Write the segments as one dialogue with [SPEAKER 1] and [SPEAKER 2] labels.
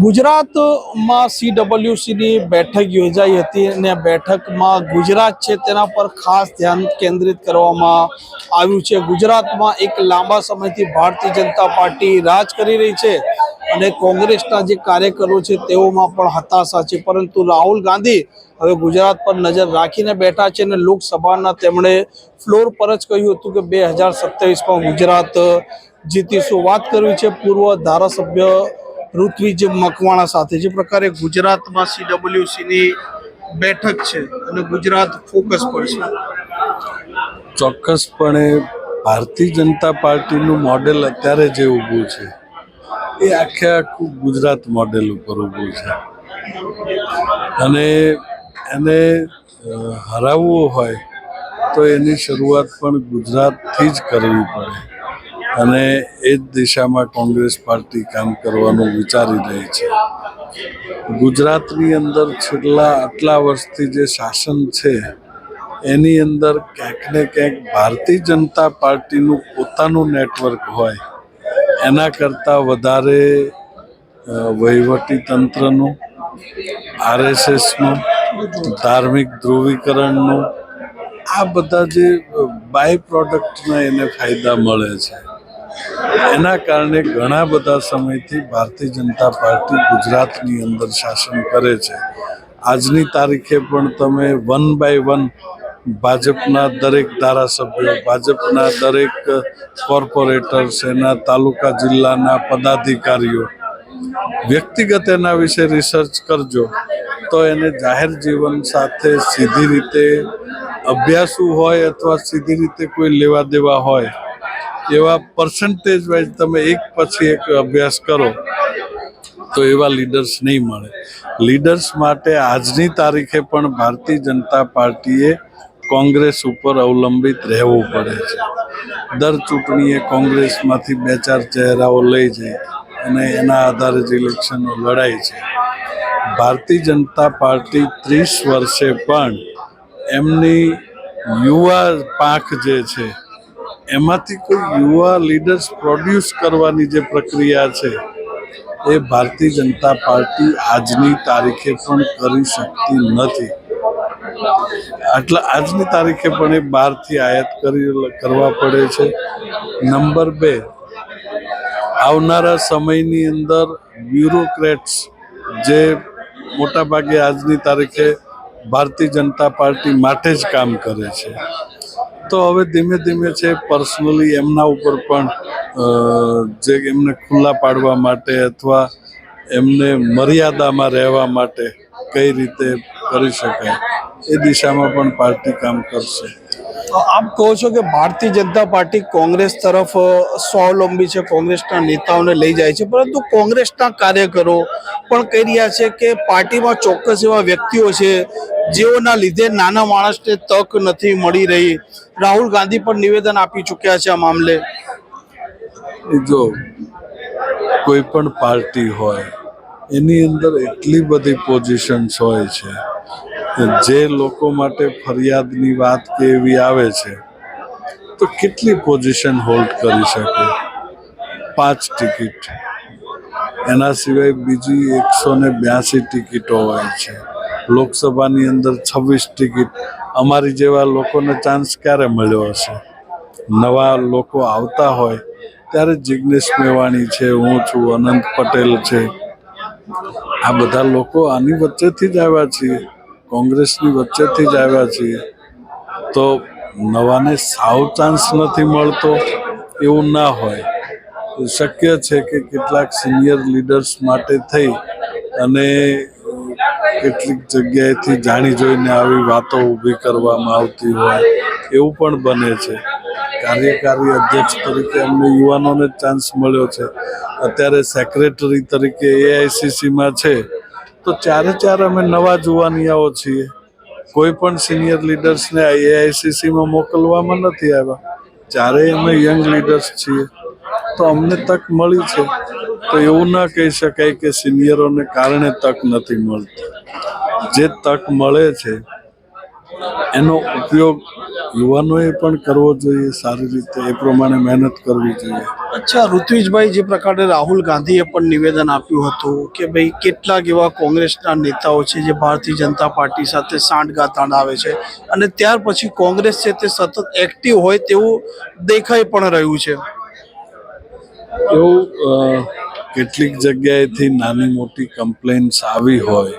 [SPEAKER 1] ગુજરાતમાં સીડબ્લ્યુસીની બેઠક યોજાઈ હતી અને બેઠકમાં ગુજરાત છે તેના પર ખાસ ધ્યાન કેન્દ્રિત કરવામાં આવ્યું છે. ગુજરાતમાં એક લાંબા સમયથી ભારતીય જનતા પાર્ટી રાજ કરી રહી છે અને કોંગ્રેસના જે કાર્યકરો છે તેઓમાં પણ હતાશા છે. પરંતુ રાહુલ ગાંધી હવે ગુજરાત પર નજર રાખીને બેઠા છે અને લોકસભાના તેમણે ફ્લોર પર જ કહ્યું હતું કે બે હજાર સત્યાવીસમાં ગુજરાત જીતીશું. વાત કરવી છે પૂર્વ ધારાસભ્ય ઋત્વિજ મકવાણા સાથે. જે પ્રકારે ગુજરાતમાં સીડબ્લ્યુસીની બેઠક છે અને ગુજરાત ફોકસ પર છે.
[SPEAKER 2] ચોક્કસપણે ભારતીય જનતા પાર્ટીનું મોડેલ અત્યારે જે ઊભું છે, એ આખે આખું ગુજરાત મોડેલ ઉપર ઊભું છે. અને એને હરાવવું હોય તો એની શરૂઆત પણ ગુજરાતથી જ કરવી પડે. અને એ જ દિશામાં કોંગ્રેસ પાર્ટી કામ કરવાનું વિચારી રહી છે. ગુજરાતની અંદર છેલ્લા આટલા વર્ષથી જે શાસન છે, એની અંદર ક્યાંક ને ક્યાંક ભારતીય જનતા પાર્ટીનું પોતાનું નેટવર્ક હોય, એના કરતાં વધારે વહીવટી તંત્રનું આરએસએસનું, ધાર્મિક ધ્રુવીકરણનું, આ બધા જે બાય પ્રોડક્ટના એને ફાયદા મળે છે. એના કારણે ઘણા બધા સમયથી ભારતીય જનતા પાર્ટી ગુજરાતની અંદર શાસન કરે છે. આજની તારીખે પણ તમે વન બાય વન ભાજપના દરેક ધારાસભ્યો, ભાજપના દરેક કોર્પોરેટર્સ, એના તાલુકા જિલ્લાના પદાધિકારીઓ વ્યક્તિગત એના વિશે રિસર્ચ કરજો, તો એને જાહેર જીવન સાથે સીધી રીતે અભ્યાસુ હોય અથવા સીધી રીતે કોઈ લેવા દેવા હોય એવા પર્સન્ટેજ વાઇઝ તમે એક પછી એક અભ્યાસ કરો, તો એવા લીડર્સ નહીં મળે. લીડર્સ માટે આજની તારીખે પણ ભારતીય જનતા પાર્ટીએ કોંગ્રેસ ઉપર અવલંબિત રહેવું પડે છે. દર ચૂંટણીએ કોંગ્રેસમાંથી બે ચાર ચહેરાઓ લઈ જાય અને એના આધારે જ ઇલેક્શનો લડાય છે. ભારતીય જનતા પાર્ટી ત્રીસ વર્ષે પણ એમની યુવા પાંખ જે છે એમાંથી કોઈ યુવા લીડર્સ પ્રોડ્યુસ કરવાની જે પ્રક્રિયા છે, એ ભારતીય જનતા પાર્ટી આજની તારીખે પણ કરી શકતી નથી. આટલા આજની તારીખે પણ એ બહારથી આયાત કરી કરવા પડે છે. નંબર બે, આવનારા સમયની અંદર બ્યુરોક્રેટ્સ જે મોટાભાગે આજની તારીખે ભારતીય જનતા પાર્ટી માટે જ કામ કરે છે. તો હવે ધીમે ધીમે છે પર્સનલી એમના ઉપર પણ જે એમને ખુલ્લા પાડવા માટે અથવા એમને મર્યાદામાં રહેવા માટે કઈ રીતે કરી શકાય, એ દિશામાં પણ પાર્ટી કામ કરશે.
[SPEAKER 1] આપ કહો છો કે ભારતીય જનતા પાર્ટી કોંગ્રેસ તરફ સ્વાવલંબી છે, કોંગ્રેસના નેતાઓને લઈ જાય છે, પરંતુ કોંગ્રેસના કાર્યકરો પણ કહી રહ્યા છે કે પાર્ટીમાં ચોક્કસ એવા વ્યક્તિઓ છે, જેઓના લીધે નાના માણસને તક નથી મળી રહી. રાહુલ ગાંધી પણ નિવેદન આપી ચૂક્યા છે આ મામલે.
[SPEAKER 2] જો, કોઈ પણ પાર્ટી હોય, એની અંદર એટલી બધી પોઝિશન્સ હોય છે જે લોકો માટે ફરિયાદની વાત કે એવી આવે છે, તો કેટલી પોઝિશન હોલ્ડ કરી શકે? પાંચ ટિકિટ. એના સિવાય બીજી એકસો ને બ્યાસી ટિકિટો હોય છે. લોકસભાની અંદર છવ્વીસ ટિકિટ. અમારી જેવા લોકોને ચાન્સ ક્યારે મળ્યો હશે? નવા લોકો આવતા હોય, ત્યારે જિગ્નેશ મેવાણી છે, હું છું, અનંત પટેલ છે. આ બધા લોકો આની વચ્ચેથી જ આવ્યા છીએ. કોંગ્રેસની વચ્ચેથી જ આવ્યા છીએ, તો નવાને સાવ ચાન્સ નથી મળતો એવું ના હોય. શક્ય છે કે કેટલાક સિનિયર લીડર્સ માટે થઈ અને કેટલીક જગ્યાએથી જાણી જોઈને આવી વાતો ઊભી કરવામાં આવતી હોય એવું પણ બને છે. કાર્યકારી અધ્યક્ષ તરીકે અમને યુવાનોને ચાન્સ મળ્યો છે. અત્યારે સેક્રેટરી તરીકે એઆઈસીસીમાં છે. તો ચારે ચાર અમે નવા જુવાનિયાઓ છીએ. કોઈ પણ સિનિયર લીડર્સને એઆઈસીસીમાં મોકલવામાં નથી આવ્યા. ચારેય અમે યંગ લીડર્સ છીએ. તો અમને તક મળી છે. તો એવું ના કહી શકાય કે સિનિયરોને કારણે તક નથી મળતી. જે તક મળે છે એનો ઉપયોગ યુવાનોએ પણ કરવો જોઈએ સારી રીતે એ પ્રમાણે મહેનત કરવી જોઈએ.
[SPEAKER 1] અચ્છા ઋત્વિજભાઈ જે પ્રકારે રાહુલ ગાંધીએ પણ નિવેદન આપ્યું હતું કે ભાઈ કેટલાક એવા કોંગ્રેસના નેતાઓ છે જે ભારતીય જનતા પાર્ટી સાથે સાંઠગાંઠ આવે છે અને ત્યાર પછી કોંગ્રેસ છે તે સતત એક્ટિવ હોય તેવું દેખાઈ પણ રહ્યું છે.
[SPEAKER 2] એવું કેટલીક જગ્યાએથી નાની મોટી કમ્પ્લેન્ટ્સ આવી હોય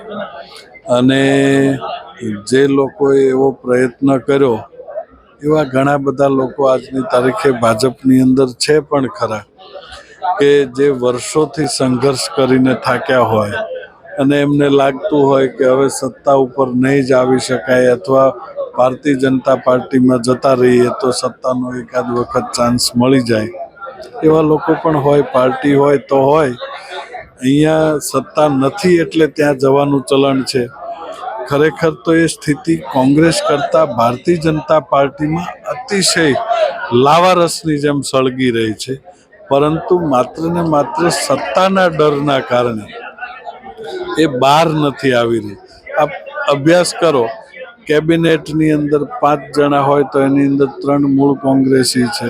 [SPEAKER 2] અને જે લોકોએ એવો પ્રયત્ન કર્યો, એવા ઘણા બધા લોકો આજની તારીખે ભાજપની અંદર છે પણ ખરા, કે જે વર્ષોથી સંઘર્ષ કરીને થાક્યા હોય અને એમને લાગતું હોય કે હવે સત્તા ઉપર નહીં જ આવી શકાય અથવા ભારતીય જનતા પાર્ટીમાં જતા રહીએ તો સત્તાનો એકાદ વખત ચાન્સ મળી જાય. એવા લોકો પણ હોય, પાર્ટી હોય તો હોય, અહીંયા સત્તા નથી એટલે ત્યાં જવાનું ચલણ છે. ખરેખર તો એ સ્થિતિ કોંગ્રેસ કરતાં ભારતીય જનતા પાર્ટીમાં અતિશય લાવારસની જેમ સળગી રહી છે. પરંતુ માત્ર ને માત્ર સત્તાના ડરના કારણે એ બહાર નથી આવી રહી. આપ અભ્યાસ કરો, કેબિનેટની અંદર પાંચ જણા હોય તો એની અંદર ત્રણ મૂળ કોંગ્રેસી છે.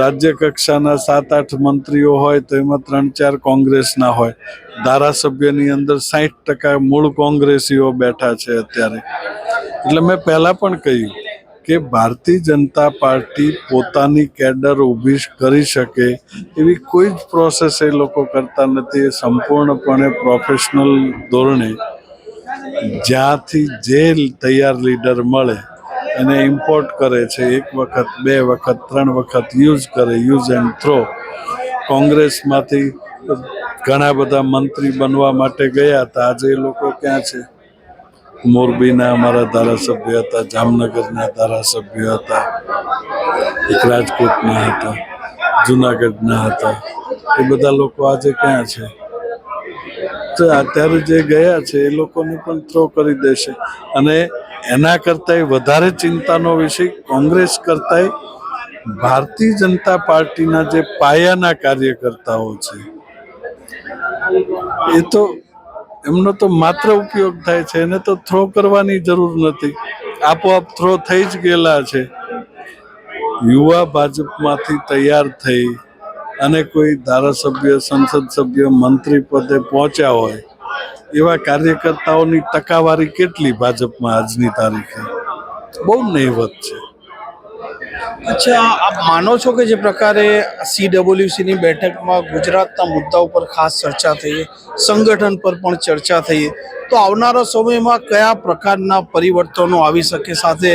[SPEAKER 2] રાજ્ય કક્ષાના સાત, આઠ મંત્રીઓ હોય, તો એમાં ત્રણ, ચાર કોંગ્રેસના હોય. ધારાસભ્યની અંદર સાહીઠ ટકા મૂળ કોંગ્રેસીઓ બેઠા છે અત્યારે. એટલે મેં પહેલાં પણ કહ્યું કે ભારતીય જનતા પાર્ટી પોતાની કેડર ઊભી કરી શકે એવી કોઈ જ પ્રોસેસ એ લોકો કરતા નથી. એ સંપૂર્ણપણે પ્રોફેશનલ ધોરણે જ્યાંથી જે તૈયાર લીડર મળે એને ઇમ્પોર્ટ કરે છે, એક વખત, બે વખત, ત્રણ વખત યુઝ કરે યુઝ એન્ડ થ્રો કોંગ્રેસમાંથી ઘણા બધા મંત્રી બનવા માટે ગયા હતા. આજે એ લોકો ક્યાં છે? મોરબીના અમારા ધારાસભ્ય હતા, જામનગરના ધારાસભ્ય હતા, એક રાજકોટના હતા, જુનાગઢના હતા. એ બધા લોકો આજે ક્યાં છે? તો અત્યારે જે ગયા છે, એ લોકોને પણ થ્રો કરી દેશે. અને એના કરતાંય વધારે ચિંતાનો વિષય કોંગ્રેસ કરતાંય ભારતીય જનતા પાર્ટીના જે પાયાના કાર્યકર્તાઓ છે, એ તો એમનો તો માત્ર ઉપયોગ થાય છે, એને તો થ્રો કરવાની જરૂર નથી. આપોઆપ થ્રો થઈ જ ગયેલા છે. યુવા ભાજપમાંથી તૈયાર થઈ અને કોઈ ધારાસભ્ય, સંસદ સભ્ય, મંત્રી પદે પહોંચ્યા હોય એવા કાર્યકર્તાઓની ટકાવારી કેટલી ભાજપમાં આજની તારીખે? બહુ નહીવત છે.
[SPEAKER 1] અચ્છા આપ માનો છો કે જે પ્રકારે સીડબ્લ્યુસીની બેઠકમાં ગુજરાતના મુદ્દા ઉપર ખાસ ચર્ચા થઈ સંગઠન પર પણ ચર્ચા થઈ તો આવનારા સમયમાં કયા પ્રકારના પરિવર્તનો આવી શકે? સાથે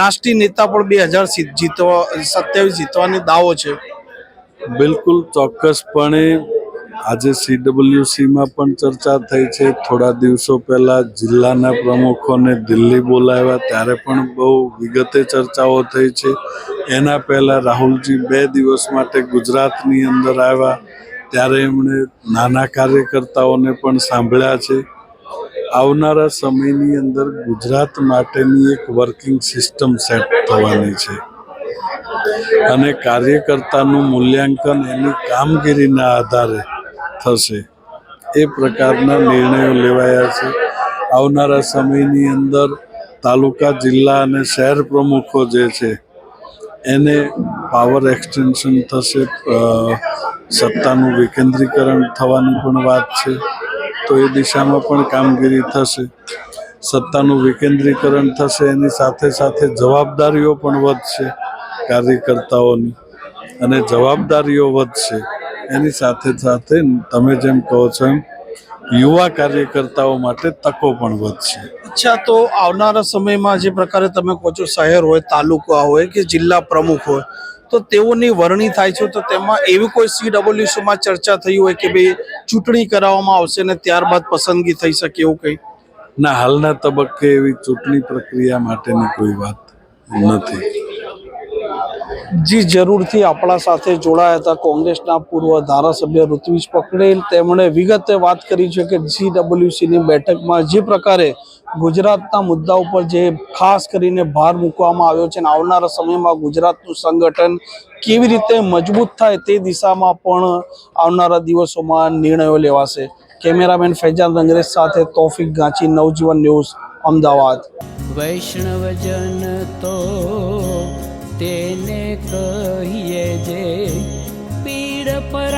[SPEAKER 1] રાષ્ટ્રીય નેતા પણ બે હજાર જીતવા સત્યાવીસ જીતવાની દાવો છે.
[SPEAKER 2] બિલકુલ ચોક્કસપણે આજે સીડબ્લ્યુસીમાં પણ ચર્ચા થઈ છે. થોડા દિવસો પહેલાં જિલ્લાના પ્રમુખોને દિલ્હી બોલાવ્યા. ત્યારે પણ બહુ વિગતે ચર્ચાઓ થઈ છે. એના પહેલાં રાહુલજી બે દિવસ માટે ગુજરાતની અંદર આવ્યા. ત્યારે એમણે નાના કાર્યકર્તાઓને પણ સાંભળ્યા છે. આવનારા સમયની અંદર ગુજરાત માટેની એક વર્કિંગ સિસ્ટમ સેટ થવાની છે. અને કાર્યકર્તાનું મૂલ્યાંકન એની કામગીરીના આધારે થશે. એ પ્રકારના નિર્ણયો લેવાયા છે. આવનારા સમયની અંદર તાલુકા, જિલ્લા અને શહેર પ્રમુખો જે છે, એને પાવર એક્સટેન્શન થશે. સત્તાનું વિકેન્દ્રીકરણ થવાની પણ વાત છે. તો એ દિશામાં પણ કામગીરી થશે. સત્તાનું વિકેન્દ્રીકરણ થશે, એની સાથે સાથે જવાબદારીઓ પણ વધશે કાર્યકર્તાઓની. અને જવાબદારીઓ વધશે. એની સાથે સાથે તમે જેમ કહો છો એમ યુવા કાર્યકર્તાઓ માટે તકો પણ વધશે.
[SPEAKER 1] અચ્છા તો આવનારા સમયમાં જે પ્રકારે તમે કહો છો શહેર હોય તાલુકા હોય કે જિલ્લા પ્રમુખ હોય તો તેઓની વરણી થાય છે તો તેમાં એવી કોઈ સી ડબલ્યુસીમાં ચર્ચા થઈ હોય કે ભાઈ ચૂંટણી કરાવવામાં આવશે ને ત્યારબાદ પસંદગી થઈ શકે એવું કંઈ?
[SPEAKER 2] ના હાલના તબક્કે એવી ચૂંટણી પ્રક્રિયા માટેની કોઈ વાત નથી.
[SPEAKER 1] જી, જરૂરથી આપણા સાથે જોડાયા હતા. કોંગ્રેસના પૂર્વ ધારાસભ્ય ઋત્વિજ પકડેલ તેમણે વિગતે વાત કરી છે કે જીડબ્લ્યુસીની બેઠકમાં જે પ્રકારે ગુજરાતના મુદ્દા ઉપર જે ખાસ કરીને ભાર મૂકવામાં આવ્યો છે અને આવનારા સમયમાં ગુજરાતનું સંગઠન કેવી રીતે મજબૂત થાય તે દિશામાં પણ આવનારા દિવસોમાં નિર્ણયો લેવાશે. કેમેરામેન ફૈજાન અંગ્રેજ સાથે તોફિક ગાંચી, નવજીવન ન્યૂઝ, અમદાવાદ.
[SPEAKER 3] વૈષ્ણવજન તો તેને કહીએ જે પીડ પર